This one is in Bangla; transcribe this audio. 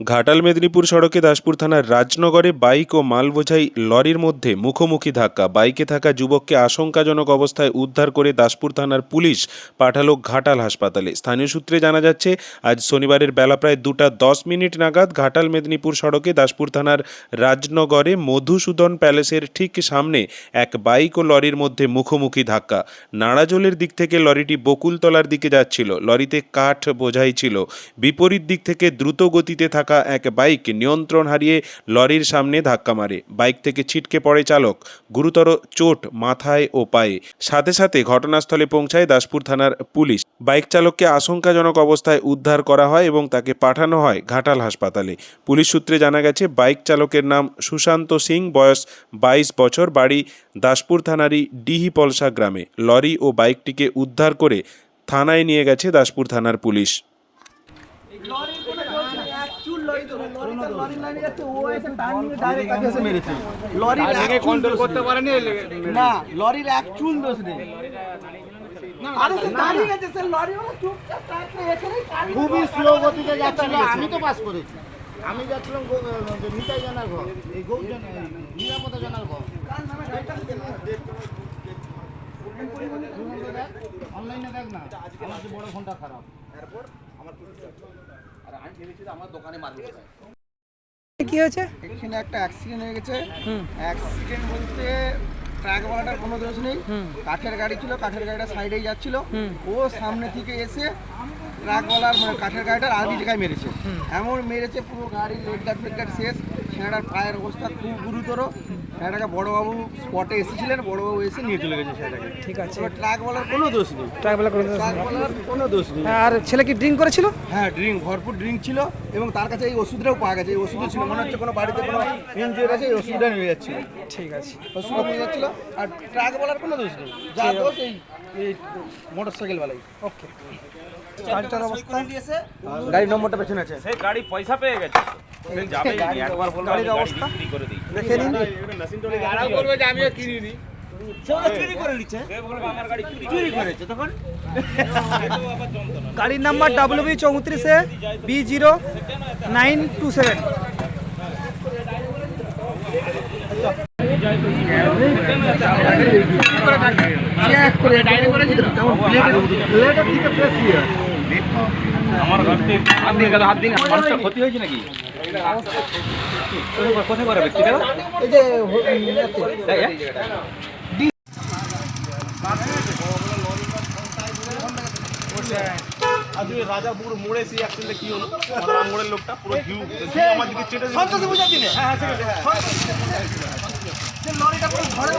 ঘাটাল মেদিনীপুর সড়কে দাসপুর থানার রাজনগরে বাইক ও মাল বোঝাই লরির মধ্যে মুখোমুখি ধাক্কা। বাইকে থাকা যুবককে আশঙ্কাজনক অবস্থায় উদ্ধার করে দাসপুর থানার পুলিশ পাঠালো ঘাটাল হাসপাতালে। স্থানীয় সূত্রে জানা যাচ্ছে, আজ শনিবারের বেলা প্রায় দুটা দশ মিনিট নাগাদ ঘাটাল মেদিনীপুর সড়কে দাসপুর থানার রাজনগরে মধুসূদন প্যালেসের ঠিক সামনে এক বাইক ও লরির মধ্যে মুখোমুখি ধাক্কা। নাড়াজোলের দিক থেকে লরিটি বকুলতলার দিকে যাচ্ছিল। লরিতে কাঠ বোঝাই ছিল। বিপরীত দিক থেকে দ্রুত গতিতে থাকা এক বাইক নিয়ন্ত্রণ হারিয়ে লরির সামনে ধাক্কা মারে। বাইক থেকে ছিটকে পড়ে চালক, গুরুতর চোট মাথায় ও পায়ে। সাথে সাথে ঘটনাস্থলে পৌঁছায় দাসপুর থানার পুলিশ। বাইক চালককে আশঙ্কাজনক অবস্থায় উদ্ধার করা হয় এবং তাকে পাঠানো হয় ঘাটাল হাসপাতালে। পুলিশ সূত্রে জানা গেছে, বাইক চালকের নাম সুশান্ত সিং, বয়স বাইশ বছর, বাড়ি দাসপুর থানারই ডিহি পলসা গ্রামে। লরি ও বাইকটিকে উদ্ধার করে থানায় নিয়ে গেছে দাসপুর থানার পুলিশ। না, লরির এক চুল দোষ নেই। খুবই স্লো গতিতে যাচ্ছিল আমি তো পাস করেছি আমি যাচ্ছিলাম নিতাই জানার ঘর এই গৌ নিরাপদা জানার ঘর অনলাইনে দেখ না আমার যে বড় ফোনটা খারাপ কি হয়েছে? এখানে একটা অ্যাক্সিডেন্ট হয়ে গেছে। অ্যাক্সিডেন্ট বলতে ট্রাকওয়ালাটার কোনো দোষ নেই। কাঠের গাড়ি ছিল কাঠের গাড়িটা সাইডেই যাচ্ছিল। ও সামনে থেকে এসে ট্রাকওয়ালার মানে কাঠের গাড়িটার আদি জায়গায় মেরেছে এমন মেরেছে পুরো গাড়ির লেগ গার্ড গার্ড শেষ। ছেঁড়ার পায়ের অবস্থা খুব গুরুতর। ছেঁড়াটাকে বড়োবাবু স্পটে এসেছিলেন বড়োবাবু এসে নিয়ে চলে গেছে ছেঁড়াটাকে ঠিক আছে। এবার ট্রাকওয়ালার কোনো দোষ নেই। ট্রাকবেলা করে দিন। ট্রাকওয়ালার কোনো দোষ নেই। আর ছেলে কি ড্রিঙ্ক করেছিল? হ্যাঁ ড্রিঙ্ক ভরপুর ড্রিঙ্ক ছিল এবং তার কাছে এই ওষুধটাও পাওয়া গেছে। এই ওষুধও ছিল মনে হচ্ছে কোনো বাড়িতে কোনো ইনজুরি আছে এই ওষুধটা নিয়ে যাচ্ছিল। ঠিক আছে। ওষুধটা নিয়ে যাচ্ছিল। আর ট্রাক বলার কোনো দোষ নেই। যা দোষ এই এই মোটর সাইকেল বালাই ওকে। গাড়িটার অবস্থা? গাড়ির নম্বরটা পেছনে আছে। সে গাড়ি পয়সা পেয়ে গেছে। সে যাবে একবার বলব আমি গাড়ির অবস্থা? দেখে নিন। Number W B চৌত্রিশে B zero nine two seven আমার গাড়ি হাত দিন হাত দিন মানুষটা ক্ষতি হয়েছে নাকি? কোথায় করে হ্যাঁ? রাজাপুর মোড়ে সেই অ্যাক্সিডেন্টে কি হলো আমার লোকটা পুরো ভিউ হ্যাঁ হ্যাঁ লরিটা পুরো ঘরের